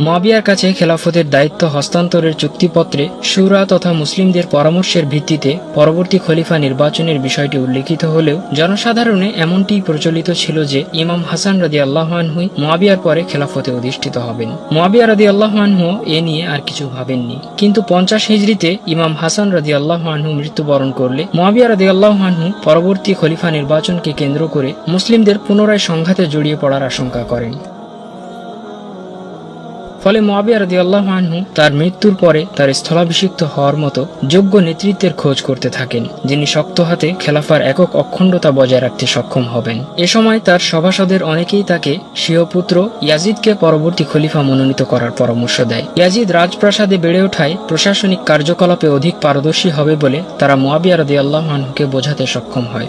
মুয়াবিয়ার কাছে খেলাফতের দায়িত্ব হস্তান্তরের চুক্তিপত্রে সুরা তথা মুসলিমদের পরামর্শের ভিত্তিতে পরবর্তী খলিফা নির্বাচনের বিষয়টি উল্লেখিত হলেও জনসাধারণে এমনটি প্রচলিত ছিল যে ইমাম হাসান রাদি আল্লাহানহুই মুয়াবিয়ার পরে খেলাফতে অধিষ্ঠিত হবেন। মুয়াবিয়া রাদি আল্লাহানহু এ নিয়ে আর কিছু ভাবেননি। কিন্তু পঞ্চাশ হিজড়িতে ইমাম হাসান রাদি আল্লাহানহু মৃত্যুবরণ করলে মুয়াবিয়া রাদি আল্লাহানহু পরবর্তী খলিফা নির্বাচনকে কেন্দ্র করে মুসলিমদের পুনরায় সংঘাতে জড়িয়ে পড়ার আশঙ্কা করেন। ফলে মোয়াবিয়া রাদিয়াল্লাহু আনহু তার মৃত্যুর পরে তার স্থলাভিষিক্ত হওয়ার মতো যোগ্য নেতৃত্বের খোঁজ করতে থাকেন, যিনি শক্ত হাতে খেলাফার একক অখণ্ডতা বজায় রাখতে সক্ষম হবেন। এ সময় তার সভাসদের অনেকেই তাকে স্বীয় পুত্র ইয়াজিদকে পরবর্তী খলিফা মনোনীত করার পরামর্শ দেয়। ইয়াজিদ রাজপ্রাসাদে বেড়ে ওঠায় প্রশাসনিক কার্যকলাপে অধিক পারদর্শী হবে বলে তারা মোয়াবিয়া রাদিয়াল্লাহু আনহুকে বোঝাতে সক্ষম হয়।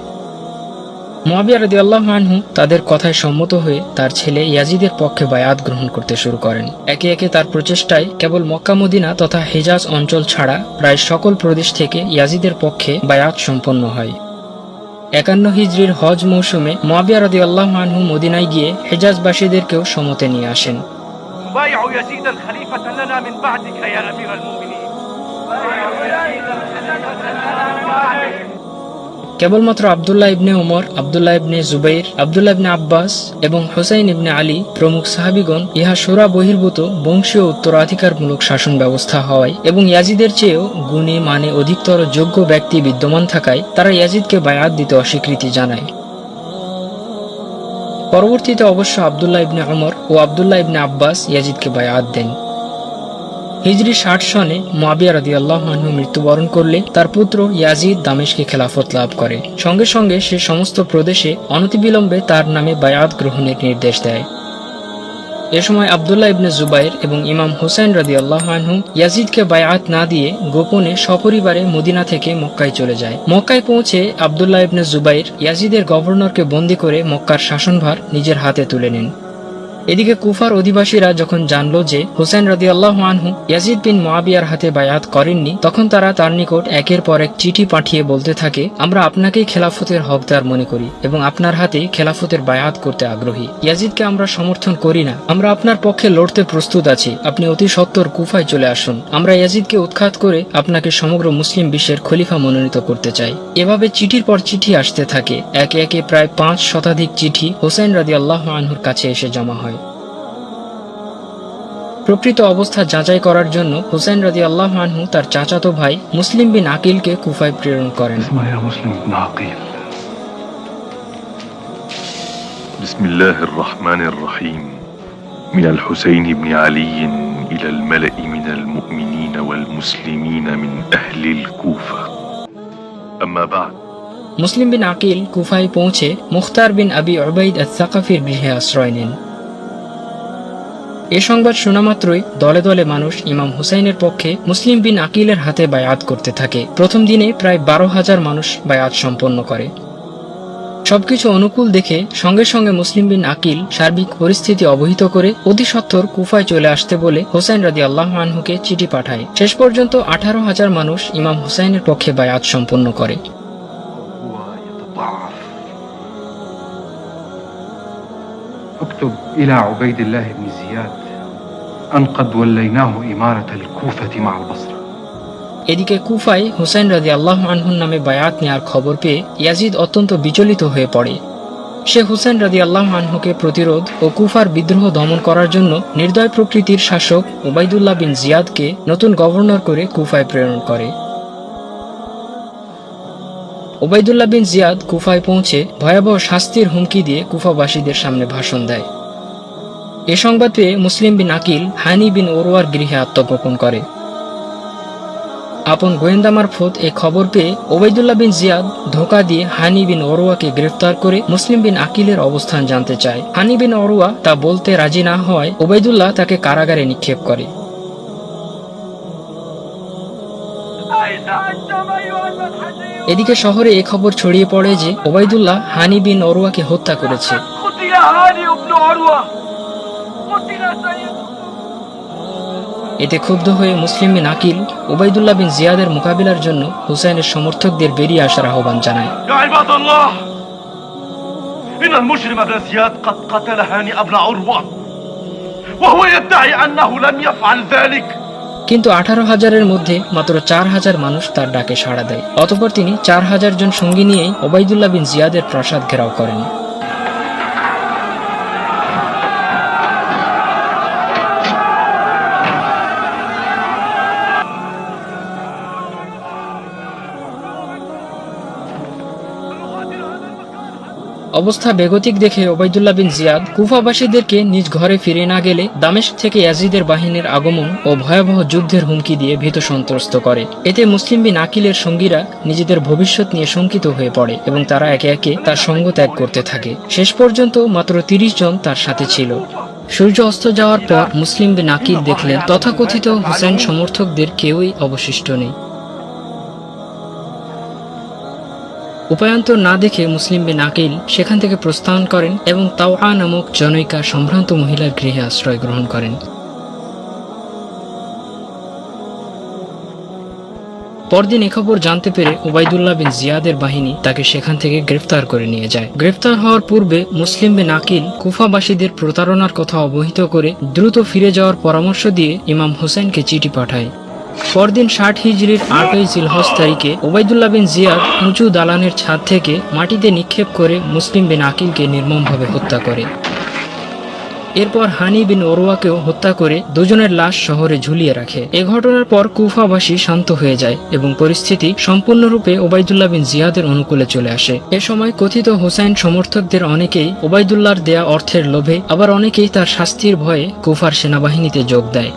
মহাবিয়া রদি আল্লাহ আনহু তাদের কথায় সম্মত হয়ে তার ছেলে ইয়াজিদের পক্ষে বায়াত গ্রহণ করতে শুরু করেন। একে একে তার প্রচেষ্টায় কেবল মক্কা, মদিনা তথা হেজাজ অঞ্চল ছাড়া প্রায় সকল প্রদেশ থেকে ইয়াজিদের পক্ষে বায়াত সম্পন্ন হয়। একান্ন হিজড়ির হজ মৌসুমে মহাবিয়া রদি আল্লাহ মানহু মদিনায় গিয়ে হেজাজবাসীদেরকেও সমতে নিয়ে আসেন। কেবলমাত্র আবদুল্লাহ ইবনে উমর, আবদুল্লাহ ইবনে জুবাইর, আবদুল্লাহ ইবনে আব্বাস এবং হোসাইন ইবনে আলী প্রমুখ সাহাবিগণ ইহা সোরা বহির্ভূত বংশীয় উত্তরাধিকারমূলক শাসন ব্যবস্থা হওয়ায় এবং ইয়াজিদের চেয়েও গুণে মানে অধিকতর যোগ্য ব্যক্তি বিদ্যমান থাকায় তারা ইয়াজিদকে বায়াত দিতে অস্বীকৃতি জানায়। পরবর্তীতে অবশ্য আবদুল্লাহ ইবনে ওমর ও আবদুল্লাহ ইবনে আব্বাস ইয়াজিদকে বায়াত দেন। হিজরি ষাট সনে মোয়াবিয়া রাদিয়াল্লাহ আনহু মৃত্যুবরণ করলে তার পুত্র ইয়াজিদ দামেশকে খেলাফত লাভ করে। সঙ্গে সঙ্গে সে সমস্ত প্রদেশে অনতিবিলম্বে তার নামে বায়াত গ্রহণের নির্দেশ দেয়। এ সময় আবদুল্লাহ ইবনে জুবাইর এবং ইমাম হুসাইন রাদি আনহু ইয়াজিদকে বায়াত না দিয়ে গোপনে সপরিবারে মদিনা থেকে মক্কায় চলে যায়। মক্কায় পৌঁছে আবদুল্লাহ ইবনে জুবাইর ইয়াজিদের গভর্নরকে বন্দী করে মক্কার শাসনভার নিজের হাতে তুলে নেন। এদিকে কুফার অধিবাসীরা যখন জানল যে হুসেন রাদি আল্লাহ আনহু ইয়াজিদ বিন মোয়াবিয়ার হাতে বায়াত করেননি, তখন তারা তার নিকট একের পর এক চিঠি পাঠিয়ে বলতে থাকে, আমরা আপনাকেই খেলাফতের হকদার মনে করি এবং আপনার হাতে খেলাফতের বায়াত করতে আগ্রহী। ইয়াজিদকে আমরা সমর্থন করি না। আমরা আপনার পক্ষে লড়তে প্রস্তুত আছি। আপনি অতি সত্বর কুফায় চলে আসুন। আমরা ইয়াজিদকে উৎখাত করে আপনাকে সমগ্র মুসলিম বিশ্বের খলিফা মনোনীত করতে চাই। এভাবে চিঠির পর চিঠি আসতে থাকে। একে একে প্রায় পাঁচ শতাধিক চিঠি হোসেন রাদি আল্লাহ আনহুর কাছে এসে জমা হয়। প্রকৃত অবস্থা যাচাই করার জন্য হুসেন রাজি আল্লাহ আনহু তার চাচাতো ভাই মুসলিম বিন আকিলকে কুফায় প্রেরণ করেন اسمع يا مسلم بن عقيل بسم الله الرحمن الرحيم من الحسين بن علي إلى الملأ من المؤمنين والمسلمين من أهل الكوفة أما بعد মুসলিম বিন আকিল কুফায় পৌঁছে মুখতার বিন আবি ওবাইদ সাকাফির গৃহে আশ্রয় নেন এ সংবাদ শোনা মাত্রই দলে দলে মানুষ ইমাম হুসাইনের পক্ষে মুসলিম বিন আকিলের হাতে বায়াত করতে থাকে। প্রথম দিনে প্রায় বারো হাজার মানুষ বায়াত সম্পন্ন করে। সবকিছু অনুকূল দেখে সঙ্গে সঙ্গে মুসলিম বিন আকিল সার্বিক পরিস্থিতি অবহিত করে অতি সত্বর কুফায় চলে আসতে বলে হোসেন রাজি আল্লাহ আনহুকে চিঠি পাঠায়। শেষ পর্যন্ত আঠারো হাজার মানুষ ইমাম হুসাইনের পক্ষে বায়াত সম্পন্ন করে। اكتب إلى عبيد الله بن زياد أن قد وليناه إمارة الكوفة مع البصرة এদিকে কুফায় হুসাইন রাজি আল্লাহ আনহুর নামে বায়াত নেয়ার খবর পেয়ে ইয়াজিদ অত্যন্ত বিচলিত হয়ে পড়ে সে হুসেন রাজি আল্লাহ আনহুকে প্রতিরোধ ও কুফার বিদ্রোহ দমন করার জন্য নির্দয় প্রকৃতির শাসক ওবায়দুল্লাহ বিন জিয়াদকে নতুন গভর্নর করে কুফায় প্রেরণ করে ওবায়দুল্লাহ বিন জিয়াদ কুফায় পৌঁছে ভয়াবহ শাস্তির হুমকি দিয়ে কুফাবাসীদের সামনে ভাষণ দেয়। এ সংবাদ পেয়ে মুসলিম বিন আকিল, হানি বিন ওরোয়ার গৃহে আত্মগোপন করে। আপন গোয়েন্দা মারফত এ খবর পেয়ে ওবায়দুল্লাহ বিন জিয়াদ ধোকা দিয়ে হানি বিন অরুয়াকে গ্রেফতার করে মুসলিম বিন আকিলের অবস্থান জানতে চায়। হানি বিন অরুয়া তা বলতে রাজি না হওয়ায় ওবায়দুল্লাহ তাকে কারাগারে নিক্ষেপ করে। এদিকে শহরে এ খবর ছড়িয়ে পড়ে যে ওবায়দুল্লাহ হানি বিন অরুয়াকে হত্যা করেছে قتل هاني بن عروة قتل سيد এতে ক্ষুব্ধ হয়ে মুসলিম বিন আকিল ওবায়দুল্লাহ বিন জিয়াদের মোকাবিলার জন্য হুসাইনের সমর্থকদের বেরিয়ে আসার আহ্বান জানায় يا عباد الله إن المجرم ابن زياد قد قتل هاني ابن عروة وهو يدعي أنه لم يفعل ذلك কিন্তু আঠারো হাজারের মধ্যে মাত্র চার হাজার মানুষ তার ডাকে সাড়া দেয়। অতপর তিনি চার হাজার জন সঙ্গী নিয়েই ওবায়দুল্লাহ বিন জিয়াদের প্রাসাদ ঘেরাও করেন। অবস্থা বেগতিক দেখে ওবায়দুল্লাহ বিন জিয়াদ কুফাবাসীদেরকে নিজ ঘরে ফিরে না গেলে দামেশ থেকে ইয়াজিদের বাহিনীর আগমন ও ভয়াবহ যুদ্ধের হুমকি দিয়ে ভীত সন্ত্রস্ত করে। এতে মুসলিম বিন আকিলের সঙ্গীরা নিজেদের ভবিষ্যৎ নিয়ে শঙ্কিত হয়ে পড়ে এবং তারা একে একে তার সঙ্গ ত্যাগ করতে থাকে। শেষ পর্যন্ত মাত্র তিরিশ জন তার সাথে ছিল। সূর্য অস্ত যাওয়ার পর মুসলিম বিন আকিল দেখলেন, তথাকথিত হুসেন সমর্থকদের কেউই অবশিষ্ট নেই। উপায়ন্তর না দেখে মুসলিম বিন আকিল সেখান থেকে প্রস্থান করেন এবং তাওয়া নামক জনৈকা সম্ভ্রান্ত মহিলার গৃহে আশ্রয় গ্রহণ করেন। পরদিন খবর জানতে পেরে ওবায়দুল্লাহ বিন জিয়াদের বাহিনী তাকে সেখান থেকে গ্রেফতার করে নিয়ে যায়। গ্রেফতার হওয়ার পূর্বে মুসলিম বিন আকিল কুফাবাসীদের প্রতারণার কথা অবহিত করে দ্রুত ফিরে যাওয়ার পরামর্শ দিয়ে ইমাম হোসেনকে চিঠি পাঠায়। পরদিন ষাট হিজড়ির আটই জিলহজ তারিখে ওবায়দুল্লাহ বিন জিয়াদ উঁচু দালানের ছাদ থেকে মাটিতে নিক্ষেপ করে মুসলিম বিন আকিলকে নির্মমভাবে হত্যা করে। এরপর হানি বিন ওরোয়াকেও হত্যা করে দুজনের লাশ শহরে ঝুলিয়ে রাখে। এ ঘটনার পর কুফাবাসী শান্ত হয়ে যায় এবং পরিস্থিতি সম্পূর্ণরূপে ওবায়দুল্লাহ বিন জিয়াদের অনুকূলে চলে আসে। এ সময় কথিত হোসাইন সমর্থকদের অনেকেই ওবায়দুল্লাহর দেয়া অর্থের লোভে, আবার অনেকেই তার শাস্তির ভয়ে কুফার সেনাবাহিনীতে যোগ দেয়।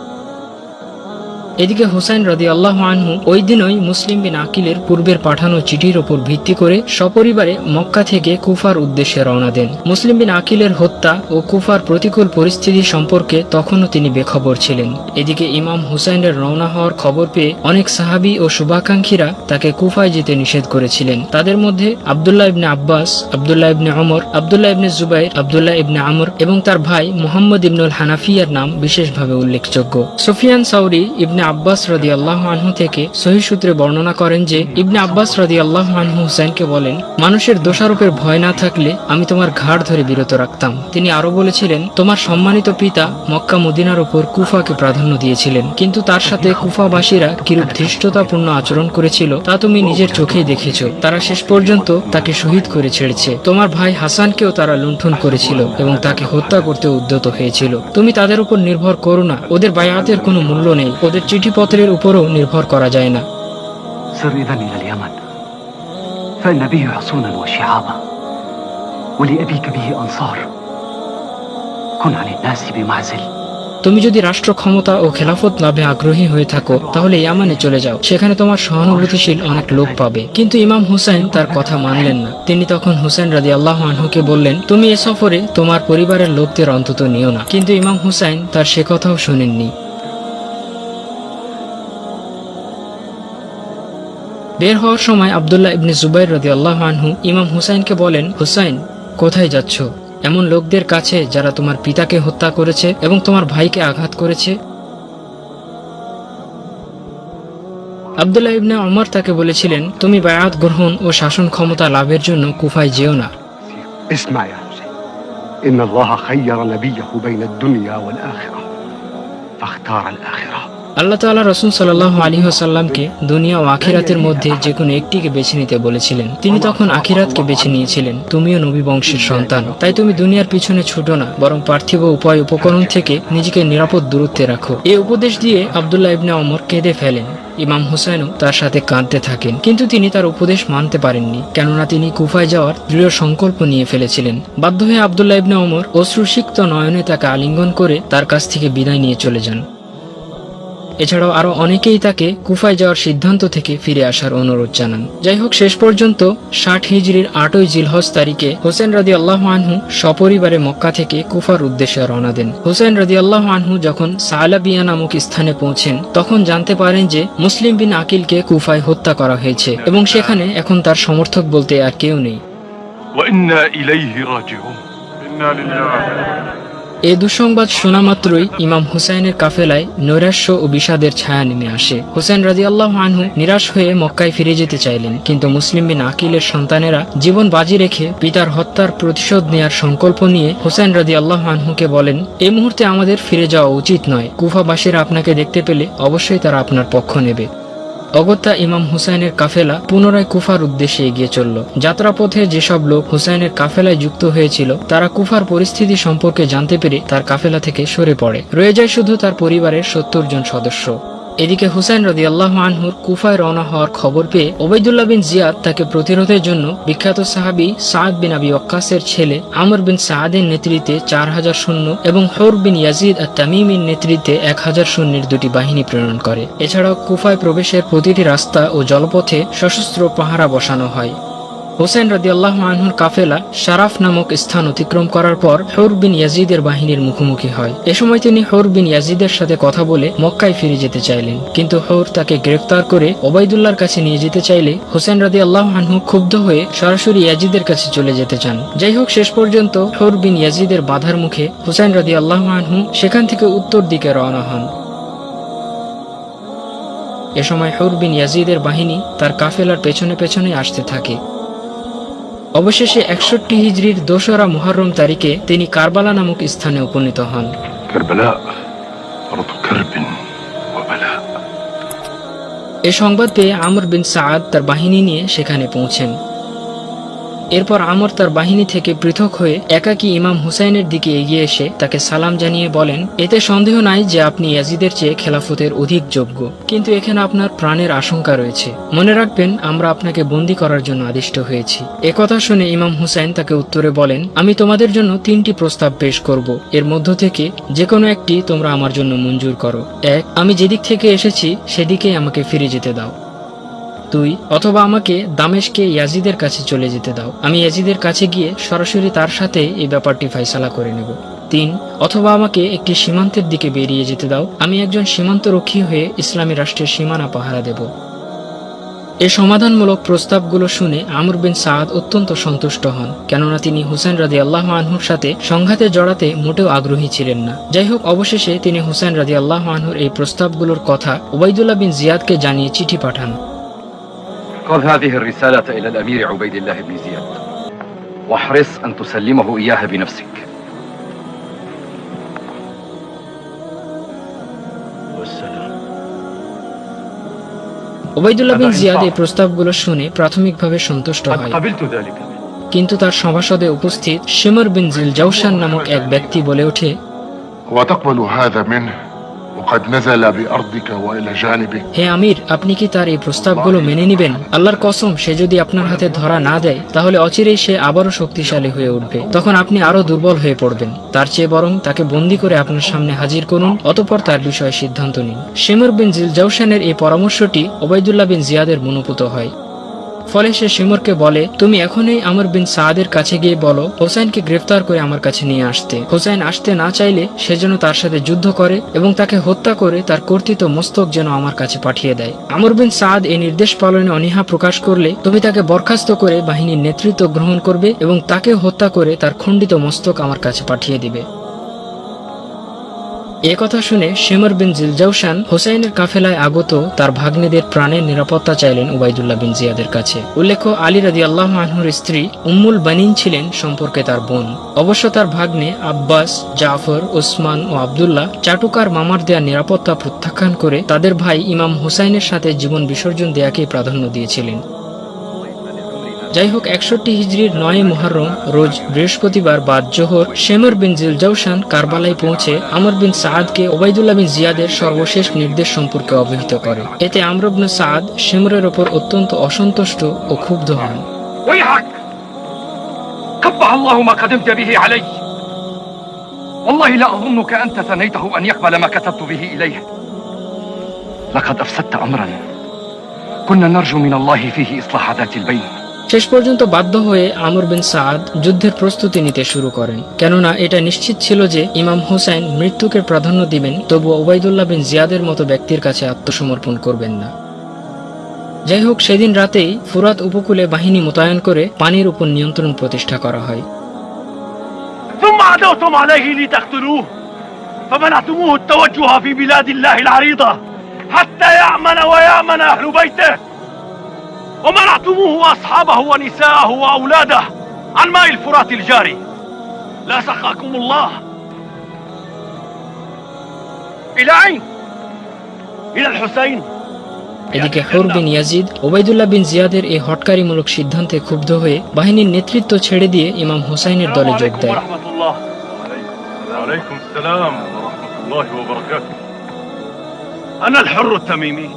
এদিকে হুসাইন রদি আল্লাহ আনহু ওই দিনই মুসলিম বিন আকিলের পূর্বের পাঠানো চিঠির ওপর ভিত্তি করে সপরিবারে মক্কা থেকে কুফার উদ্দেশ্যে রওনা দেন। মুসলিম বিন আকিলের হত্যা ও কুফার প্রতিকূল পরিস্থিতি সম্পর্কে তখনও তিনি বেখবর ছিলেন। এদিকে ইমাম হুসাইনের রওনা হওয়ার খবর পেয়ে অনেক সাহাবী ও শুভাকাঙ্ক্ষীরা তাকে কুফায় যেতে নিষেধ করেছিলেন। তাদের মধ্যে আবদুল্লাহ ইবনে আব্বাস, আবদুল্লাহ ইবনে অমর আবদুল্লাহ ইবনে জুবাইর, আবদুল্লাহ ইবনে আমর এবং তার ভাই মোহাম্মদ ইবনুল হানাফিয়ার নাম বিশেষভাবে উল্লেখযোগ্য। সুফিয়ান সাউরি ইবনে আব্বাস রদি আল্লাহ আনহু থেকে সহি সূত্রে বর্ণনা করেন যে, ইবনে আব্বাস রদি আল্লাহ আনহু হুসাইনকে বলেন, মানুষের দোষারোপের ভয় না থাকলে আমি তোমার ঘাড় ধরে বিরত রাখতাম। তিনি আরও বলেছিলেন, তোমার সম্মানিত পিতা মক্কা মদিনার উপর কুফাকে প্রাধান্য দিয়েছিলেন, কিন্তু তার সাথে কুফাবাসীরা কিরূপ ধৃষ্টতাপূর্ণ আচরণ করেছিল তা তুমি নিজের চোখেই দেখেছ। তারা শেষ পর্যন্ত তাকে শহীদ করে ছেড়েছে। তোমার ভাই হাসানকেও তারা লুণ্ঠন করেছিল এবং তাকে হত্যা করতে উদ্যত হয়েছিল। তুমি তাদের উপর নির্ভর করো না। ওদের বায়াতের কোনো মূল্য নেই। ওদের চিঠিপত্রের উপরও নির্ভর করা যায় না سر إذا إلى اليمن فإن به حصونا وشعابا ولأبيك به أنصار كن عن الناس بمعزل তুমি যদি রাষ্ট্র ক্ষমতা ও খেলাফত লাভে আগ্রহী হয়ে থাকো তাহলে ইয়ামানে চলে যাও সেখানে তোমার সহানুভূতিশীল অনেক লোক পাবে কিন্তু ইমাম হুসাইন তার কথা মানলেন না তিনি তখন হুসাইন রাজি আল্লাহ আনহুকে বললেন তুমি এ সফরে তোমার পরিবারের লোকদের অন্তত নিও না কিন্তু ইমাম হুসাইন তার সে কথাও শোনেননি বের হওয়ার সময় আবদুল্লাহ ইবনে জুবাইর রদি আল্লাহ আনহু ইমাম হুসাইনকে বলেন হুসাইন কোথায় যাচ্ছ এমন লোকদের কাছে যারা তোমার পিতাকে হত্যা করেছে এবং তোমার ভাইকে আঘাত করেছে আবদুল্লাহ ইবনে অমর তাকে বলেছিলেন তুমি বায়াত গ্রহণ ও শাসন ক্ষমতা লাভের জন্য কুফায় যেও না اسمع يا حسين إن الله خير نبيه بين الدنيا والآخرة فاختار الآخرة আল্লাহ তাআলা রসুল সাল্লাহ আলী আসাল্লামকে দুনিয়া ও আখিরাতের মধ্যে যে কোনো একটিকে বেছে নিতে বলেছিলেন। তিনি তখন আখিরাতকে বেছে নিয়েছিলেন। তুমিও নবী বংশের সন্তান। তাই তুমি দুনিয়ার পিছনে ছুটো না, বরং পার্থিব উপায় উপকরণ থেকে নিজেকে নিরাপদ দূরত্বে রাখো। এই উপদেশ দিয়ে আবদুল্লাহ ইবনে অমর কেঁদে ফেলেন। ইমাম হুসাইনও তার সাথে কাঁদতে থাকেন। কিন্তু তিনি তার উপদেশ মানতে পারেননি, কেননা তিনি কুফায় যাওয়ার দৃঢ় সংকল্প নিয়ে ফেলেছিলেন। বাধ্য হয়ে আবদুল্লাহ ইবনে অমর অশ্রুসিক্ত নয়নে তাকে আলিঙ্গন করে তার কাছ থেকে বিদায় নিয়ে চলে যান। এছাড়াও আরও অনেকেই তাকে কুফায় যাওয়ার সিদ্ধান্ত থেকে ফিরে আসার অনুরোধ জানান। যাই হোক শেষ পর্যন্ত ষাট হিজড়ির আটই জিলহজ তারিখে হোসেন রাজি আল্লাহ আনহু সপরিবারে মক্কা থেকে কুফার উদ্দেশ্যে রওনা দেন। হোসেন রাজি আল্লাহ আনহু যখন সালাবিয়া নামক স্থানে পৌঁছেন তখন জানতে পারেন যে মুসলিম বিন আকিলকে কুফায় হত্যা করা হয়েছে এবং সেখানে এখন তার সমর্থক বলতে আর কেউ নেই। এ দুঃসংবাদ শোনা মাত্রই ইমাম হুসাইনের কাফেলায় নৈরাশ্য ও বিষাদের ছায়া নেমে আসে। হুসাইন রাজি আল্লাহ আনহু নিরাশ হয়ে মক্কায় ফিরে যেতে চাইলেন, কিন্তু মুসলিম বিন আকিলের সন্তানেরা জীবন বাজি রেখে পিতার হত্যার প্রতিশোধ নেয়ার সংকল্প নিয়ে হুসাইন রাজি আল্লাহ আনহুকে বলেন এই মুহূর্তে আমাদের ফিরে যাওয়া উচিত নয়। কুফাবাসীরা আপনাকে দেখতে পেলে অবশ্যই তারা আপনার পক্ষ নেবে। অগত্যা ইমাম হুসাইনের কাফেলা পুনরায় কুফার উদ্দেশ্যে এগিয়ে চলল। যাত্রাপথে যেসব লোক হুসাইনের কাফেলায় যুক্ত হয়েছিল, তারা কুফার পরিস্থিতি সম্পর্কে জানতে পেরে তার কাফেলা থেকে সরে পড়ে। রয়ে যায় শুধু তার পরিবারের সত্তর জন সদস্য। এদিকে হুসাইন রদি আল্লাহ আনহুর কুফায় রওনা হওয়ার খবর পেয়ে ওবায়দুল্লাহ বিন জিয়াদ তাকে প্রতিরোধের জন্য বিখ্যাত সাহাবি সাদ বিন আবি অক্কাসের ছেলে আমর বিন সাহাদের নেতৃত্বে চার হাজার শূন্য এবং হর বিন ইয়াজিদ আর তামিমের নেতৃত্বে এক হাজার শূন্যের দুটি বাহিনী প্রেরণ করে। এছাড়াও কুফায় প্রবেশের প্রতিটি রাস্তা ও জলপথে সশস্ত্র পাহারা বসানো হয়। হোসেন রাদিয়াল্লাহ আনহুর কাফেলা শারাফ নামক স্থান অতিক্রম করার পর হর বিন ইয়াজিদের বাহিনীর মুখোমুখি হয়। এ সময় তিনি হর বিন ইয়াজিদের সাথে কথা বলে মক্কায় ফিরে যেতে চাইলেন। কিন্তু হৌর তাকে গ্রেফতার করে ওবায়দুল্লার কাছে নিয়ে যেতে চাইলে হোসেন রাদি আল্লাহ আনহু ক্ষুব্ধ হয়ে সরাসরি ইয়াজিদের কাছে চলে যেতে চান। যাই হোক, শেষ পর্যন্ত হর বিন ইয়াজিদের বাধার মুখে হোসেন রাদি আল্লাহ আনহু সেখান থেকে উত্তর দিকে রওনা হন। এ সময় হর বিন ইয়াজিদের বাহিনী তার কাফেলার পেছনে পেছনে আসতে থাকে। অবশেষে একষট্টি হিজড়ির দোসরা মোহরম তারিখে তিনি কারবালা নামক স্থানে উপনীত হন। এ সংবাদ পেয়ে আমর বিন সাদ তার বাহিনী নিয়ে সেখানে পৌঁছেন। এরপর আমর তার বাহিনী থেকে পৃথক হয়ে একাকী ইমাম হুসাইনের দিকে এগিয়ে এসে তাকে সালাম জানিয়ে বলেন, এতে সন্দেহ নাই যে আপনি ইয়াজিদের চেয়ে খেলাফতের অধিক যোগ্য। কিন্তু এখানে আপনার প্রাণের আশঙ্কা রয়েছে। মনে রাখবেন, আমরা আপনাকে বন্দি করার জন্য আদিষ্ট হয়েছি। একথা শুনে ইমাম হুসাইন তাকে উত্তরে বলেন, আমি তোমাদের জন্য তিনটি প্রস্তাব পেশ করব। এর মধ্য থেকে যে কোনো একটি তোমরা আমার জন্য মঞ্জুর করো। এক, আমি যেদিক থেকে এসেছি, সেদিকেই আমাকে ফিরে যেতে দাও। দুই অথবা আমাকে দামেশকে ইয়াজিদের কাছে চলে যেতে দাও। আমি ইয়াজিদের কাছে গিয়ে সরাসরি তার সাথে এই ব্যাপারটি ফাইসালা করে নেব। তিন, অথবা আমাকে একটি সীমান্তের দিকে বেরিয়ে যেতে দাও। আমি একজন সীমান্তরক্ষী হয়ে ইসলামী রাষ্ট্রের সীমানা পাহারা দেব। এ সমাধানমূলক প্রস্তাবগুলো শুনে আমর বিন সাদ অত্যন্ত সন্তুষ্ট হন, কেননা তিনি হুসেন রাদি আল্লাহ আনহুর সাথে সংঘাতে জড়াতে মোটেও আগ্রহী ছিলেন না। যাই হোক অবশেষে তিনি হুসেন রাদি আল্লাহ আনহুর এই প্রস্তাবগুলোর কথা ওবায়দুল্লাহ বিন জিয়াদকে জানিয়ে চিঠি পাঠান। خذ هذه الرسالة إلى الأمير عبيد الله بن زياد واحرص أن تسلمه إياها بنفسك ওবায়দুল্লাহ বিন জিয়াদ এই প্রস্তাবগুলো শুনে প্রাথমিকভাবে সন্তুষ্ট قد হয় قبلت ذلك منه কিন্তু তার সভাসদে উপস্থিত শিমর বিন জিল জৌসান নামক এক ব্যক্তি বলে ওঠে وتقبل هذا منه وقد نزل بأرضك وإلى جانبك হে আমির আপনি কি তার এই প্রস্তাবগুলো মেনে নেবেন আল্লাহর কসম সে যদি আপনার হাতে ধরা না দেয় তাহলে অচিরেই সে আবারও শক্তিশালী হয়ে উঠবে তখন আপনি আরো দুর্বল হয়ে পড়বেন তার চেয়ে বরং তাকে বন্দি করে আপনার সামনে হাজির করুন অতঃপর তার বিষয়ে সিদ্ধান্ত নিন শিমর বিন জিল জৌসানের এই পরামর্শটি ওবায়দুল্লাহ বিন জিয়াদের মনোপুত হয় ফলে সে শিমরকে বলে, তুমি এখনই আমর বিন সাদের কাছে গিয়ে বলো হোসেনকে গ্রেফতার করে আমার কাছে নিয়ে আসতে। হোসেন আসতে না চাইলে সে যেন তার সাথে যুদ্ধ করে এবং তাকে হত্যা করে তার কর্তৃত মস্তক যেন আমার কাছে পাঠিয়ে দেয়। আমর বিন সাদ এই নির্দেশ পালনে অনীহা প্রকাশ করলে তুমি তাকে বরখাস্ত করে বাহিনীর নেতৃত্ব গ্রহণ করবে এবং তাকে হত্যা করে তার খণ্ডিত মস্তক আমার কাছে পাঠিয়ে দিবে। কথা শুনে শেমর বিন জিলজাউসান হোসাইনের কাফেলায় আগত তার ভাগ্নেদের প্রাণের নিরাপত্তা চাইলেন উবাইদুল্লাহ বিন জিয়াদের কাছে। উল্লেখ্য, আলী রাদি আল্লাহ আনহুর স্ত্রী উম্মুল বানিন ছিলেন সম্পর্কে তার বোন। অবশ্য তার ভাগ্নে আব্বাস, জাফর, ওসমান ও আবদুল্লাহ চাটুকার মামার দেয়া নিরাপত্তা প্রত্যাখ্যান করে তাদের ভাই ইমাম হুসাইনের সাথে জীবন বিসর্জন দেয়াকে প্রাধান্য দিয়েছিলেন। যাই হোক একষট্টি হিজড়ির নয় মুহররম রোজ বৃহস্পতিবার বাদ জোহর শেমর বিন জিলজাউসান কারবালায় পৌঁছে আমর বিন সাদকে ওবায়দুল্লাহ বিন জিয়াদের সর্বশেষ নির্দেশ সম্পর্কে অবহিত করে এতে আমর বিন সাদ শেমরের ওপর অত্যন্ত অসন্তুষ্ট ও ক্ষুব্ধ হন ويحك قبح الله ما قدمت به علي والله لا أظنك أنت ثنيته أن يقبل ما كتبت به إليه لقد أفسدت أمرا كنا نرجو من الله فيه إصلاح ذات البين শেষ পর্যন্ত বাধ্য হয়ে আমর বিন সাদ যুদ্ধের প্রস্তুতি নিতে শুরু করেন কেননা এটা নিশ্চিত ছিল যে ইমাম হুসাইন মৃত্যুকে প্রাধান্য দিবেন তবু ওবায়দুল্লাহ বিন জিয়াদের মতো ব্যক্তির কাছে আত্মসমর্পণ করবেন না যাই হোক সেদিন রাতেই ফুরাত উপকূলে বাহিনী মোতায়েন করে পানির উপর নিয়ন্ত্রণ প্রতিষ্ঠা করা হয় ثم عدوتم عليه لتقتلوه فمنعتموه التوجه في بلاد الله العريضة حتى يأمن ويأمن أهل بيته ومنعتموه وأصحابه ونساءه وأولاده عن ماء الفرات الجاري لا سقاكم الله إلى أين؟ إلى الحسين এদিকে হর বিন ইয়াজিদ ওবায়দুল্লাহ বিন জিয়াদের এই হটকারিমূলক সিদ্ধান্তে ক্ষুব্ধ হয়ে বাহিনীর নেতৃত্ব ছেড়ে দিয়ে ইমাম হোসাইনের দলে যোগ عليكم দেয় ورحمة الله وعليكم السلام ورحمة الله وبركاته أنا الحر التميمي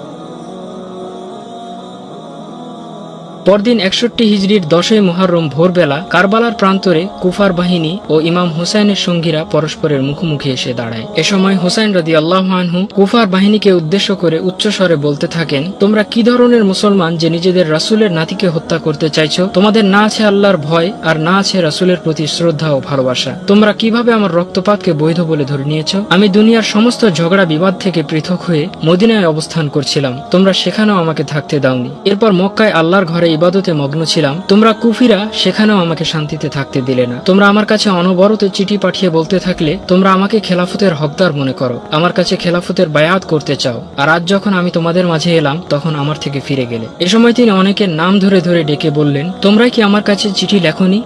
পরদিন একষট্টি হিজড়ির দশই মুহররম ভোরবেলা কারবালার প্রান্তরে কুফার বাহিনী ও ইমাম হুসাইনের সঙ্গীরা পরস্পরের মুখোমুখি এসে দাঁড়ায়। এ সময় হুসাইন রদি আল্লাহ আনহু কুফার বাহিনীকে উদ্দেশ্য করে উচ্চস্বরে বলতে থাকেন, তোমরা কি ধরনের মুসলমান যে নিজেদের রাসূলের নাতিকে হত্যা করতে চাইছো? তোমাদের না আছে আল্লাহর ভয় আর না আছে রাসূলের প্রতি শ্রদ্ধা ও ভালোবাসা। তোমরা কীভাবে আমার রক্তপাতকে বৈধ বলে ধরে নিয়েছো? আমি দুনিয়ার সমস্ত ঝগড়া বিবাদ থেকে পৃথক হয়ে মদিনায় অবস্থান করছিলাম। তোমরা সেখানেও আমাকে থাকতে দাওনি। এরপর মক্কায় আল্লাহর ঘরে ইবাদতে মগ্ন ছিলাম। তোমরা কুফিরা সেখানেও আমাকে শান্তিতে থাকতে দিলে না। তোমরা আমার কাছে অনবরত চিঠি পাঠিয়ে বলতে থাকলে তোমরা আমাকে খেলাফতের হকদার মনে করো। আমার কাছে খেলাফতের বায়াত করতে চাও। আর আজ যখন আমি তোমাদের মাঝে এলাম, তখন আমার থেকে ফিরে গেলে। এ সময় তিনি অনেকের নাম ধরে ধরে ডেকে বললেন, তোমরা কি আমার কাছে চিঠি লেখনি?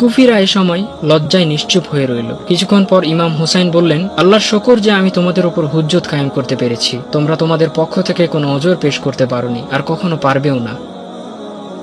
কুফিরা এ সময় লজ্জায় নিশ্চুপ হয়ে রইল। কিছুক্ষণ পর ইমাম হুসাইন বললেন, আল্লাহর শকর যে আমি তোমাদের উপর হুজ্জত কায়েম করতে পেরেছি। তোমরা তোমাদের পক্ষ থেকে কোনো অজর পেশ করতে পারোনি, আর কখনো পারবেও না।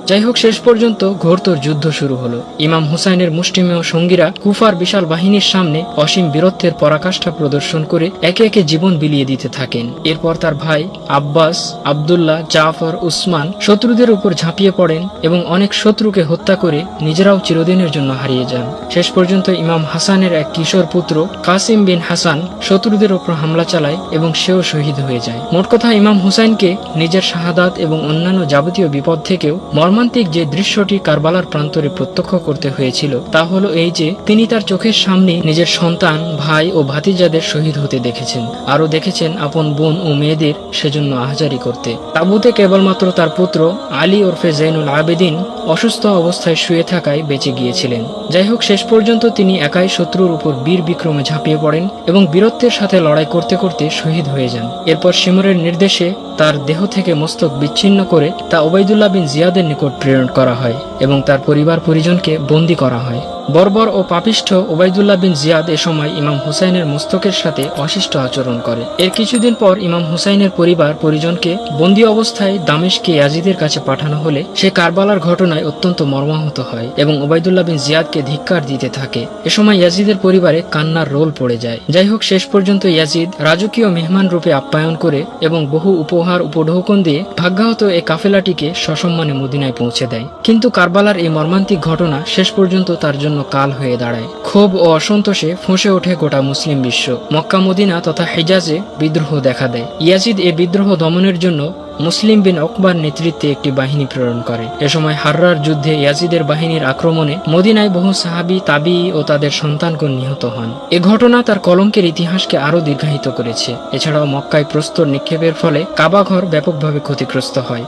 যাই হোক শেষ পর্যন্ত ঘোরতর যুদ্ধ শুরু হলো। ইমাম হুসাইনের মুষ্টিমেয় সঙ্গীরা কুফার বিশাল বাহিনীর সামনে অসীম বীরত্বের পরাকাষ্ঠা প্রদর্শন করে একে একে জীবন বিলিয়ে দিতে থাকেন। এরপর তার ভাই আব্বাস, আবদুল্লাহ, জাফর, উসমান শত্রুদের উপর ঝাঁপিয়ে পড়েন এবং অনেক শত্রুকে হত্যা করে নিজেরাও চিরদিনের জন্য হারিয়ে যান। শেষ পর্যন্ত ইমাম হাসানের এক কিশোর পুত্র কাসিম বিন হাসান শত্রুদের উপর হামলা চালায় এবং সেও শহীদ হয়ে যায়। মোট কথা, ইমাম হুসাইনকে নিজের শাহাদাত এবং অন্যান্য যাবতীয় বিপদ থেকেও মর্মান্তিক যে দৃশ্যটি কারবালার প্রান্তরে প্রত্যক্ষ করতে হয়েছিল, তা হলো এই যে, তিনি তার চোখের সামনে নিজের সন্তান, ভাই ও ভাতিজাদের শহীদ হতে দেখেছেন। আরও দেখেছেন আপন বোন ও মেয়েদের সেজন্য আহাজারি করতে। তাবুতে কেবলমাত্র তার পুত্র আলী ওরফে জৈনুল আবেদিন অসুস্থ অবস্থায় শুয়ে থাকায় বেঁচে গিয়েছিলেন। যাই হোক, শেষ পর্যন্ত তিনি একাই শত্রুর উপর বীর বিক্রমে ঝাঁপিয়ে পড়েন এবং বীরত্বের সাথে লড়াই করতে করতে শহীদ হয়ে যান। এরপর শিমরের নির্দেশে তার দেহ থেকে মস্তক বিচ্ছিন্ন করে তা ওবায়দুল্লাহ বিন জিয়াদের নিকট প্রেরণ করা হয় এবং তার পরিবার পরিজনকে বন্দি করা হয়। বর্বর ও পাপিষ্ঠ ওবায়দুল্লাহ বিন জিয়াদ এ সময় ইমাম হুসাইনের মস্তকের সাথে অশিষ্ট আচরণ করে। এর কিছুদিন পর ইমাম হুসাইনের পরিবার পরিজনকে বন্দী অবস্থায় দামেশকে ইয়াজিদের কাছে পাঠানো হলে সে কারবালার ঘটনায় অত্যন্ত মর্মাহত হয় এবং ওবায়দুল্লাহ বিন জিয়াদকে ধিক্কার দিতে থাকে। এ সময় ইয়াজিদের পরিবারে কান্নার রোল পড়ে যায়। যাই হোক শেষ পর্যন্ত ইয়াজিদ রাজকীয় মেহমান রূপে আপ্যায়ন করে এবং বহু উপহার উপঢৌকন দিয়ে ভাগ্যাহত এই কাফেলাটিকে সসম্মানে মদিনায় পৌঁছে দেয়। কিন্তু কারবালার এই মর্মান্তিক ঘটনা শেষ পর্যন্ত তার জন্য কাল হয়ে দাঁড়ায়। ক্ষোভ ও অসন্তোষে ফুঁসে ওঠে গোটা মুসলিম বিশ্ব। মক্কা, মদিনা তথা হেজাজে বিদ্রোহ দেখা দেয়। ইয়াজিদ এ বিদ্রোহ দমনের জন্য মুসলিম বিন অকবার নেতৃত্বে একটি বাহিনী প্রেরণ করে। এ সময় হাররার যুদ্ধে ইয়াজিদের বাহিনীর আক্রমণে মদিনায় বহু সাহাবি তাবি ও তাদের সন্তানগণ নিহত হন। এ ঘটনা তার কলঙ্কের ইতিহাসকে আরও দীর্ঘায়িত করেছে। এছাড়াও মক্কায় প্রস্তর নিক্ষেপের ফলে কাবাঘর ব্যাপকভাবে ক্ষতিগ্রস্ত হয়।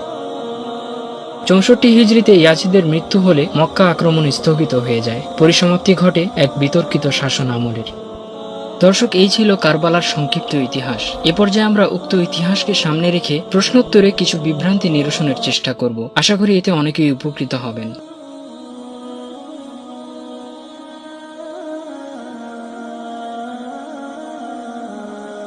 চৌষট্টি হিজড়িতে ইয়াজিদের মৃত্যু হলে মক্কা আক্রমণ স্থগিত হয়ে যায়। পরিসমাপ্তি ঘটে এক বিতর্কিত শাসন আমলের। দর্শক, এই ছিল কারবালার সংক্ষিপ্ত ইতিহাস। এ পর্যায়ে আমরা উক্ত ইতিহাসকে সামনে রেখে প্রশ্নোত্তরে কিছু বিভ্রান্তি নিরসনের চেষ্টা করব। আশা করি এতে অনেকেই উপকৃত হবেন।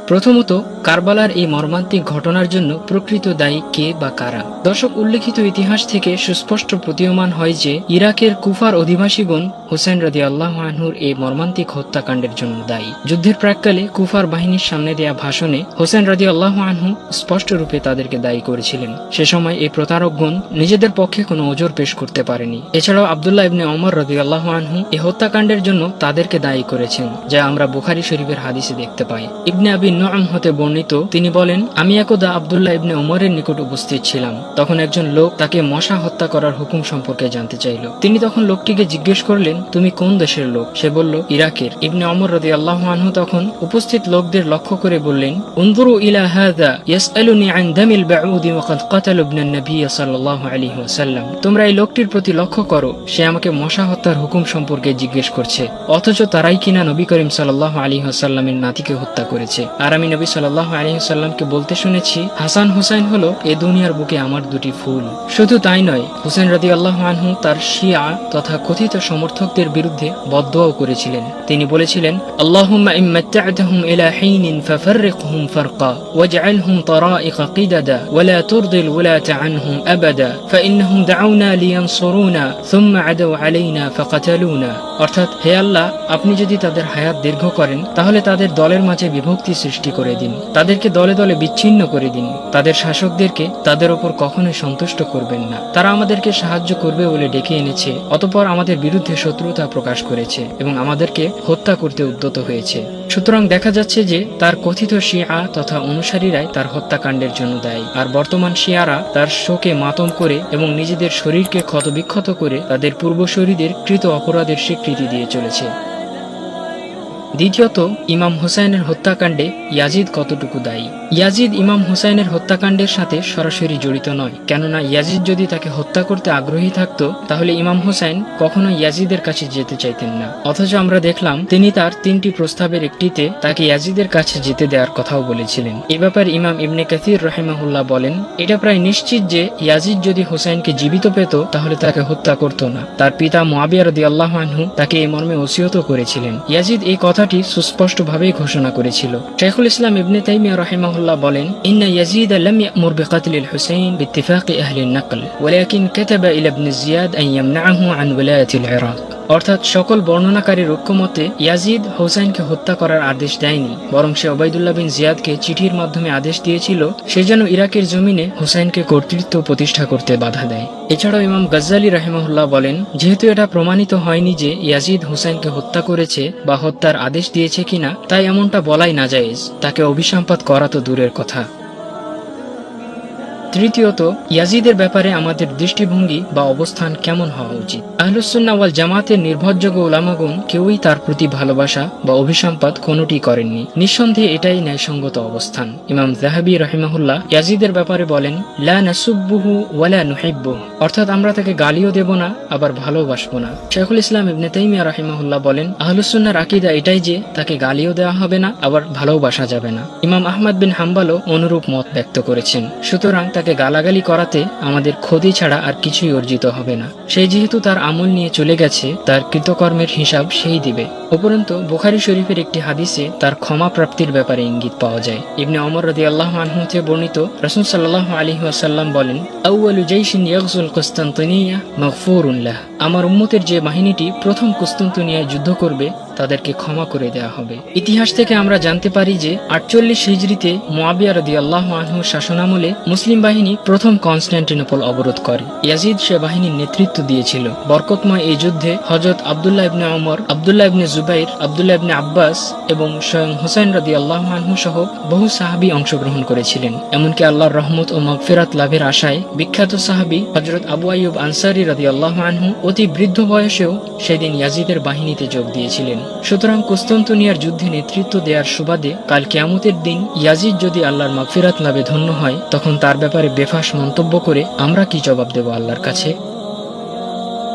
প্রথমত, কারবালার এই মর্মান্তিক ঘটনার জন্য প্রকৃত দায়ী কে বা কারা? দর্শক, উল্লেখিত ইতিহাস থেকে সুস্পষ্ট প্রতীয়মান হয় যে, ইরাকের কুফার অধিবাসীগণ হোসেন রাদি আল্লাহানহুর এই মর্মান্তিক হত্যাকাণ্ডের জন্য দায়ী। যুদ্ধের প্রাককালে কুফার বাহিনীর সামনে দেয়া ভাষণে হোসেন আনহু স্পষ্ট রূপে তাদেরকে দায়ী করেছিলেন। সে সময় এই প্রতারকগণ নিজেদের পক্ষে কোনো ওজোর পেশ করতে পারেনি। এছাড়াও আবদুল্লাহ ইবনে অমর রদি আল্লাহ আনহু এই হত্যাকাণ্ডের জন্য তাদেরকে দায়ী করেছেন, যা আমরা বুখারি শরীফের হাদিসে দেখতে পাই। ইবনে আবি হতে বর্ণিত, তিনি বলেন, আমি একদা আবদুল্লাহ ইবনে উমরের নিকট উপস্থিত ছিলাম। তখন একজন লোক তাকে মশা হত্যা করার হুকুম সম্পর্কে জানতে চাইল। তিনি তখন লোকটিকে জিজ্ঞেস করলেন, তুমি কোন দেশের লোক? সে বলল, ইরাকের। ইবনে অমর রদি আল্লাহ আনহু তখন উপস্থিত লোকদের লক্ষ্য করে বললেন, উনজুরু ইলা হাদা ইয়াসআলুনি আন দামিল বাউদি ওয়াকাদ কাতাল নবী সাল্লাল্লাহু আলাইহি ওয়াসাল্লাম। তোমরা এই লোকটির প্রতি লক্ষ্য করো, সে আমাকে মশা হত্যার হুকুম সম্পর্কে জিজ্ঞেস করছে। অথচ তারাই কিনা নবী করিম সাল্লাল্লাহু আলাইহি ওয়াসাল্লামের নাতিকে হত্যা করেছে। আর আমি নবী সাল্লাল্লাহু আলাইহি ওয়াসাল্লামকে বলতে শুনেছি, হাসান হুসাইন হলো এ দুনিয়ার বুকে আমার দুটি ফুল। শুধু তাই নয়, হুসেন রাদি আল্লাহ আনহু তার শিয়া তথা কথিত সমর্থকদের বিরুদ্ধে বদদোয়াও করেছিলেন। তিনি বলেছিলেন, আল্লাহুম্মা ইম্মাত্তা'তাহুম ইলা হিনিন ফাফাররিকহুম ফারকা, ওয়াজআলহুম তারাইকা কিদাদা, ওয়ালা তুরদিল ওয়ালাতা আনহুম আবাদা ফাইন্নাহুম দাউনা লিয়ানসুরুনা থুম্মা আদাউ আলাইনা ফাকাতালুনা। অর্থাৎ হে আল্লাহ, আপনি যদি তাদের হায়াত দীর্ঘ করেন, তাহলে তাদের দলের মাঝে বিভক্তি সৃষ্টি করে দিন। তাদেরকে দলে দলে বিচ্ছিন্ন করে দিন। তাদের শাসকদেরকে তাদের ওপর কখনোই সন্তুষ্ট করবেন না। তারা আমাদেরকে সাহায্য করবে বলে ডেকে এনেছে, অতপর আমাদের বিরুদ্ধে শত্রুতা প্রকাশ করেছে এবং আমাদেরকে হত্যা করতে উদ্যত হয়েছে। সুতরাং দেখা যাচ্ছে যে তার কথিত শিয়া তথা অনুসারীরাই তার হত্যাকাণ্ডের জন্য দায়ী। আর বর্তমান শিয়ারা তার শোকে মাতম করে এবং নিজেদের শরীরকে ক্ষতবিক্ষত করে তাদের পূর্বশরীদের কৃত অপরাধের স্বীকৃতি দিয়ে চলেছে। দ্বিতীয়ত, ইমাম হুসাইনের হত্যাকাণ্ডে ইয়াজিদ কতটুকু দায়ী? ইয়াজিদ ইমাম হুসাইনের হত্যাকাণ্ডের সাথে সরাসরি জড়িত নয়। কেননা ইয়াজিদ যদি তাকে হত্যা করতে আগ্রহী থাকত, তাহলে ইমাম হুসাইন কখনো ইয়াজিদের কাছে যেতে চাইতেন না। অথচ আমরা দেখলাম, তিনি তার তিনটি প্রস্তাবের একটিতে তাকে ইয়াজিদের কাছে যেতে দেওয়ার কথাও বলেছিলেন। এ ব্যাপারে ইমাম ইবনে কাসির রহিমাহুল্লাহ বলেন, এটা প্রায় নিশ্চিত যে ইয়াজিদ যদি হুসাইনকে জীবিত পেত, তাহলে তাকে হত্যা করত না। তার পিতা মুয়াবিয়া রদি আল্লাহ আনহু তাকে এই মর্মে ওসিয়ত করেছিলেন। ইয়াজিদ এই কথাটি সুস্পষ্টভাবেই ঘোষণা করেছিল শেখুল ইসলাম ইবনে তাইমিয়া রহিমাহুল্লাহ বলেন ইন্না ইয়াজিদ لم يأمر بقتل الحسين باتفاق أهل النقل ولكن كتب إلى ابن زياد أن يمنعه عن ولاية العراق অর্থাৎ সকল বর্ণনাকারীর ঐক্যমতে ইয়াজিদ হোসাইনকে হত্যা করার আদেশ দেয়নি, বরং সে ওবায়দুল্লাহ বিন জিয়াদকে চিঠির মাধ্যমে আদেশ দিয়েছিল সে যেন ইরাকের জমিনে হোসাইনকে কর্তৃত্ব প্রতিষ্ঠা করতে বাধা দেয়। এছাড়াও ইমাম গজ্জালি রাহিমাহুল্লাহ বলেন, যেহেতু এটা প্রমাণিত হয়নি যে ইয়াজিদ হোসাইনকে হত্যা করেছে বা হত্যার আদেশ দিয়েছে কিনা, তাই এমনটা বলাই না জায়েজ তাকে অভিসম্পাত করা তো দূরের কথা। তৃতীয়ত, ইয়াজিদের ব্যাপারে আমাদের দৃষ্টিভঙ্গি বা অবস্থান কেমন হওয়া উচিত? আহলুসুন্না ওয়াল জামাতের নির্ভরযোগ্য ওলামাগুন কেউই তার প্রতি ভালোবাসা বা অভিসম্পাদ কোনোটি করেননি। নিঃসন্দেহে এটাই ন্যায়সঙ্গত অবস্থান। ইমাম জাহাবি রহিমাহুল্লাহ ইয়াজিদের ব্যাপারে বলেন, লা নাসুব্বুহু ওয়ালা নুহিব্বুহ। অর্থাৎ আমরা তাকে গালিও দেব না, আবার ভালোবাসবো না। শেখুল ইসলাম ইবনে তাইমিয়া রাহিমাহুল্লাহ বলেন আহলুসুন্নার আকিদা এটাই যে তাকে গালিও দেওয়া হবে না, আবার ভালোবাসা যাবে না। ইমাম আহমদ বিন হাম্বালও অনুরূপ মত ব্যক্ত করেছেন। সুতরাং গালাগালি করাতে আমাদের ক্ষতি ছাড়া আর কিছুই অর্জিত হবে না। সে যেহেতু তার আমল নিয়ে চলে গেছে, তার কৃতকর্মের হিসাব সেই দিবে। উপরন্তু, বুখারি শরীফের একটি হাদিসে তার ক্ষমা প্রাপ্তির ব্যাপারে ইঙ্গিত পাওয়া যায়। ইবনে অমর রদি আল্লাহ আনহুতে বর্ণিত, রসুল সাল্লাহ আলী ওয়াসাল্লাম বলেন মগফুরুল্লাহ আমার উম্মতের যে বাহিনীটি প্রথম কুস্তান্তনিয়ায় যুদ্ধ করবে তাদেরকে ক্ষমা করে দেয়া হবে। ইতিহাস থেকে আমরা জানতে পারি যে আটচল্লিশ হিজড়িতে মোয়াবিয়া রদি আল্লাহ আনহুর শাসনামলে মুসলিম বাহিনী প্রথম কনস্ট্যান্টিনোপল অবরোধ করে। ইয়াজিদ সে বাহিনীর নেতৃত্ব দিয়েছিল। বরকতময় এই যুদ্ধে হজরত আবদুল্লাহ ইবনে অমর আবদুল্লাহ ইবনে জুবাইর, আবদুল্লাহ ইবনে আব্বাস এবং স্বয়ং হুসাইন রদি আল্লাহ আনহু সহ বহু সাহাবি অংশগ্রহণ করেছিলেন। এমনকি আল্লাহর রহমত ও মগফিরাত লাভের আশায় বিখ্যাত সাহাবি হজরত আবু আইয়ুব আনসারি রদি আল্লাহ আনহু অতি বৃদ্ধ বয়সেও সেদিন ইয়াজিদের বাহিনীতে যোগ দিয়েছিলেন। সুতরাং কুস্তন্তনিয়ার যুদ্ধে নেতৃত্ব দেওয়ার সুবাদে কাল কেয়ামতের দিন ইয়াজিদ যদি আল্লাহর মাফিরাত লাভে ধন্য হয়, তখন তার ব্যাপারে বেফাস মন্তব্য করে আমরা কি জবাব দেব আল্লাহর কাছে?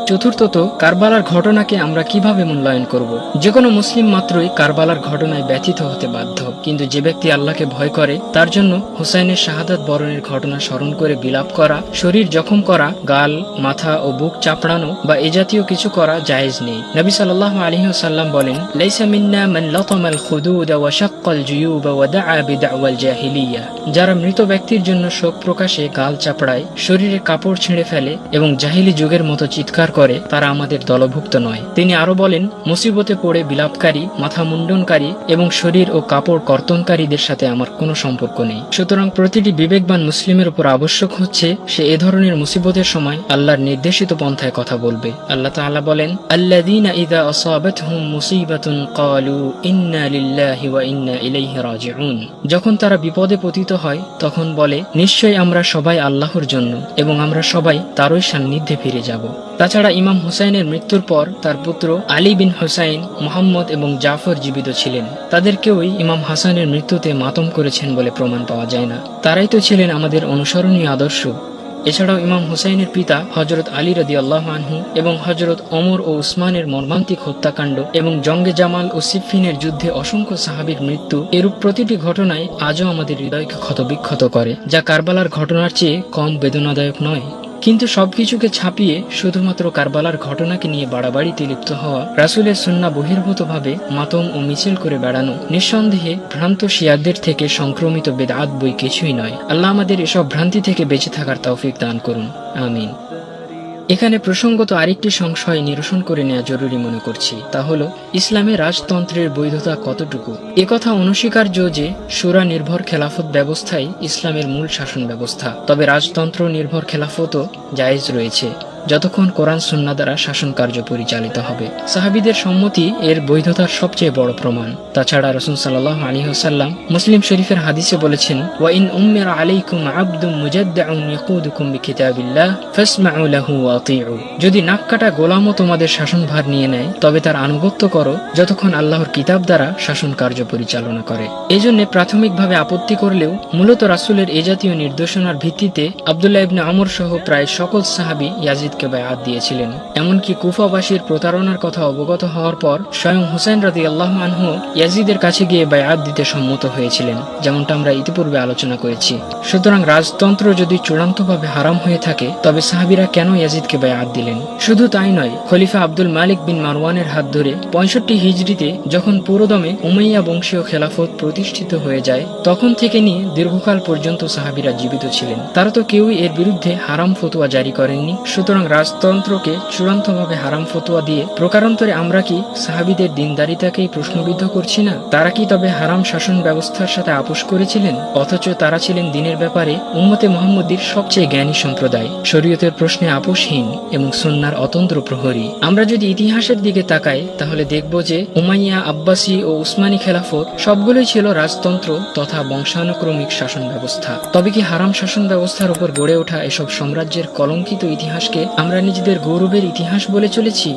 চতুর্থত কারবালার ঘটনাকে আমরা কীভাবে মূল্যায়ন করব? যে কোনো মুসলিম মাত্রই কারবালার ঘটনায় ব্যথিত হতে বাধ্য। কিন্তু যে ব্যক্তি আল্লাহকে ভয় করে, তার জন্য হুসাইনের শাহাদাত বরণের ঘটনা স্মরণ করে বিলাপ করা, শরীর জখম করা, গাল, মাথা ও বুক চাপড়ানো বা এ জাতীয় কিছু করা জায়েজ নেই। নবী সাল্লাল্লাহু আলাইহি ওয়াসাল্লাম বলেন, লাইসা মিন্না মান লাতামাল খুদুদ ওয়া শাক্কাল জুয়ুব ওয়া দাআ বিদাওয়াল জাহিলিয়া। যারা মৃত ব্যক্তির জন্য শোক প্রকাশে গাল চাপড়ায়, শরীরে কাপড় ছিঁড়ে ফেলে এবং জাহিলি যুগের মতো চিৎকার করে, তারা আমাদের দলভুক্ত নয়। তিনি আরও বলেন, মুসিবতে পড়ে বিলাপকারী মাথা মুন্ডনকারী এবং শরীর ও কাপড় কর্তনকারীদের সাথে আমার কোনো সম্পর্ক নেই। সুতরাং প্রতিটি বিবেকবান মুসলিমের উপর আবশ্যক হচ্ছে, সে এ ধরনের মুসিবতের সময় আল্লাহর নির্দেশিত পন্থায় কথা বলবে। আল্লাহ তাআলা বলেন, আল্লাযীনা মুসিবাতুন যখন তারা বিপদে পতিত হয়, তখন বলে, নিশ্চয়ই আমরা সবাই আল্লাহর জন্য এবং আমরা সবাই তারই সান্নিধ্যে ফিরে যাব। তাছাড়া ইমাম হুসাইনের মৃত্যুর পর তার পুত্র আলী বিন হুসাইন, মোহাম্মদ এবং জাফর জীবিত ছিলেন। তাদের কেউই ইমাম হাসানের মৃত্যুতে মাতম করেছেন বলে প্রমাণ পাওয়া যায় না। তারাই তো ছিলেন আমাদের অনুসরণীয় আদর্শ। এছাড়াও ইমাম হুসাইনের পিতা হজরত আলী রদি আল্লাহ আনহু এবং হজরত অমর ও উসমানের মর্মান্তিক হত্যাকাণ্ড এবং জঙ্গে জামাল ও সিফিনের যুদ্ধে অসংখ্য সাহাবীর মৃত্যু এরূপ প্রতিটি ঘটনায় আজও আমাদের হৃদয়কে ক্ষতবিক্ষত করে, যা কারবালার ঘটনার চেয়ে কম বেদনাদায়ক নয়। কিন্তু সবকিছুকে ছাপিয়ে শুধুমাত্র কারবালার ঘটনাকে নিয়ে বাড়াবাড়িতে লিপ্ত হওয়া রাসুলের সুন্না বহির্ভূতভাবে মাতম ও মিছিল করে বেড়ানো নিঃসন্দেহে ভ্রান্ত শিয়াদের থেকে সংক্রমিত বেদাত বই কিছুই নয়। আল্লাহ আমাদের এসব ভ্রান্তি থেকে বেঁচে থাকার তৌফিক দান করুন। আমিন। এখানে প্রসঙ্গত আরেকটি সংশয় নিরসন করে নেওয়া জরুরি মনে করছি, তা হল, ইসলামে রাজতন্ত্রের বৈধতা কতটুকু? একথা অনস্বীকার্য যে, সুরা নির্ভর খেলাফত ব্যবস্থাই ইসলামের মূল শাসন ব্যবস্থা। তবে রাজতন্ত্র নির্ভর খেলাফতও জায়েজ রয়েছে। যতক্ষণ কোরআন সুন্না দ্বারা শাসন কার্য পরিচালিত হবে। সাহাবিদের সম্মতি এর বৈধতার সবচেয়ে বড় প্রমাণ। তাছাড়া রসুল সাল্লাহ আলী হাসাল্লাম মুসলিম শরীফের হাদিসে বলেছেন, ওয়া ইন উম্মের আলাইকুম আব্দুম মুজাদ্দাউন ইয়াকুদুকুম বিকিতাবিল্লাহ ফাসমাউ লাহু আতিউ। যদি নাক্কাটা গোলামও তোমাদের শাসনভার নিয়ে নেয়, তবে তার আনুগত্য করো যতক্ষণ আল্লাহর কিতাব দ্বারা শাসন কার্য পরিচালনা করে। এজন্য প্রাথমিকভাবে আপত্তি করলেও মূলত রাসুলের এ জাতীয় নির্দেশনার ভিত্তিতে আব্দুল্লাহ ইবনে আমর সহ প্রায় সকল সাহাবী ইয়াজিদকে বায়াত দিয়েছিলেন। এমনকি কুফাবাসীর প্রতারণার কথা অবগত হওয়ার পর স্বয়ং হুসাইন রাদি আল্লাহ আনহু ইয়াজিদের কাছে গিয়ে বায়াত দিতে সম্মত হয়েছিলেন, যেমনটা আমরা ইতিপূর্বে আলোচনা করেছি। সুতরাং রাজতন্ত্র যদি চূড়ান্তভাবে হারাম হয়ে থাকে, তবে সাহাবিরা কেন ইয়াজিদকে বায়াত দিলেন? শুধু তাই নয়, খলিফা আব্দুল মালিক বিন মারওয়ানের হাত ধরে পঁয়ষট্টি হিজড়িতে যখন পুরোদমে উমাইয়া বংশীয় খেলাফত প্রতিষ্ঠিত হয়ে যায়, তখন থেকে নিয়ে দীর্ঘকাল পর্যন্ত সাহাবিরা জীবিত ছিলেন। তারা তো কেউই এর বিরুদ্ধে হারাম ফতোয়া জারি করেননি। সুতরাং রাজতন্ত্রকে চূড়ান্তভাবে হারাম ফতোয়া দিয়ে প্রকারান্তরে আমরা কি সাহাবিদের দিনদারিতাকেই প্রশ্নবিদ্ধ করছি না? তারা কি তবে হারাম শাসন ব্যবস্থার সাথে আপোষ করেছিলেন? অথচ তারা ছিলেন দিনের ব্যাপারে উম্মতে মোহাম্মদীর সবচেয়ে জ্ঞানী সম্প্রদায়। শরীয়তের প্রশ্নে আপোষহীন এবং সুন্নার অতন্ত্র প্রহরী। আমরা যদি ইতিহাসের দিকে তাকাই, তাহলে দেখব যে উমাইয়া, আব্বাসী ও উসমানী খেলাফত সবগুলোই ছিল রাজতন্ত্র তথা বংশানুক্রমিক শাসন ব্যবস্থা। তবে কি হারাম শাসন ব্যবস্থার উপর গড়ে ওঠা এসব সাম্রাজ্যের কলঙ্কিত ইতিহাসকে আমরা নিজেদের গৌরবের ইতিহাস বলে চলেছি।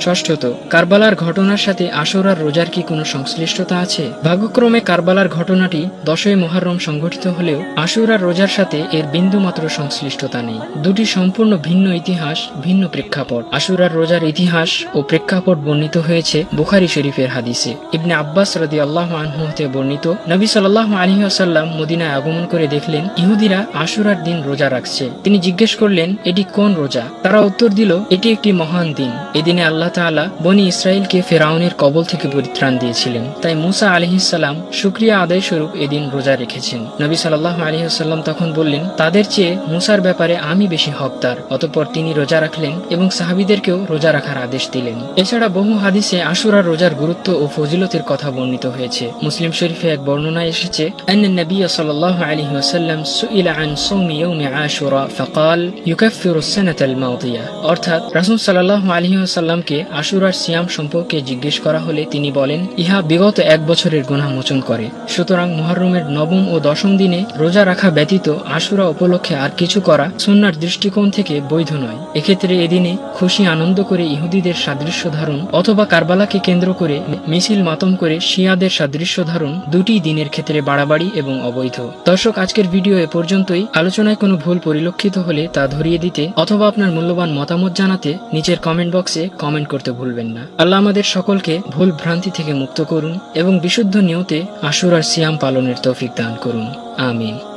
ষষ্ঠত কারবালার ঘটনার সাথে আশুরার রোজার কি কোনো সংশ্লিষ্টতা আছে? ভাগ্যক্রমে কারবালার ঘটনাটি দশই মহারম সংঘটিত হলেও আশুরার রোজার সাথে এর বিন্দুমাত্র সংশ্লিষ্টতা নেই। দুটি সম্পূর্ণ ভিন্ন ইতিহাস, ভিন্ন প্রেক্ষাপট। আশুরার রোজার ইতিহাস ও প্রেক্ষাপট বর্ণিত হয়েছে বুখারি শরীফের হাদিসে। ইবনে আব্বাস রদি আল্লাহ আনহু হতে বর্ণিত, নবী সাল্লাহ আলী আসাল্লাম মদিনায় আগমন করে দেখলেন ইহুদিরা আশুরার দিন রোজা রাখছে। তিনি জিজ্ঞেস করলেন, এটি কোন রোজা? তারা উত্তর দিল, এটি একটি মহান দিন। এদিনে আল্লাহ তাআলা বনি ইসরায়েলকে ফেরাউনের কবল থেকে পরিত্রাণ দিয়েছিলেন তাই মুসা আলহিসাল্লাম শুক্রিয়া আদায় স্বরূপ এদিন রোজা রেখেছেন নবী সাল্লাহ আলহিহাল্লাম তখন বললেন তাদের চেয়ে মুসার ব্যাপারে আমি বেশি হকদার অতঃপর তিনি রোজা রাখলেন এবং সাহাবিদেরকেও রোজা রাখার আদেশ দিলেন এছাড়া বহু হাদিসে আশুরার রোজার গুরুত্ব ও ফজিলতের কথা বর্ণিত হয়েছে মুসলিম শরীফে এক বর্ণনায় এসেছে أن النبي صلى الله عليه وسلم سئل عن صوم يوم عاشوراء فقال يكفر السنة الماضية অর্থাৎ রাসূল সাল্লাল্লাহু আলাইহি ওয়াসাল্লামকে আশুরার সিয়াম সম্পর্কে জিজ্ঞেস করা হলে তিনি বলেন, ইহা বিগত এক বছরের গুনাহ মোচন করে। সুতরাং মুহররমের নবম ও দশম দিনে রোজা রাখা ব্যতীত আশুরা উপলক্ষে আর কিছু করা সুন্নার দৃষ্টিকোণ থেকে বৈধ নয়। এক্ষেত্রে এদিনে খুশি আনন্দ করে ইহুদিদের সাদৃশ্য ধারণ অথবা কারবালাকে কেন্দ্র করে মিছিল মাতম করে শিয়াদের সাদৃশ্য ধারণ দুটি দিনের ক্ষেত্রে বাড়াবাড়ি এবং অবৈধ। দর্শক, আজকের ভিডিও এ পর্যন্তই। আলোচনায় কোনো ভুল পরিলক্ষিত হলে তা ধরিয়ে দিতে অথবা আপনার মূল্যবান মতামত জানাতে নিচের কমেন্ট বক্সে কমেন্ট করতে ভুলবেন না। আল্লাহ আমাদের সকলকে ভুল ভ্রান্তি থেকে মুক্ত করুন এবং বিশুদ্ধ নিয়তে আশুর আর সিয়াম পালনের তৌফিক দান করুন। আমিন।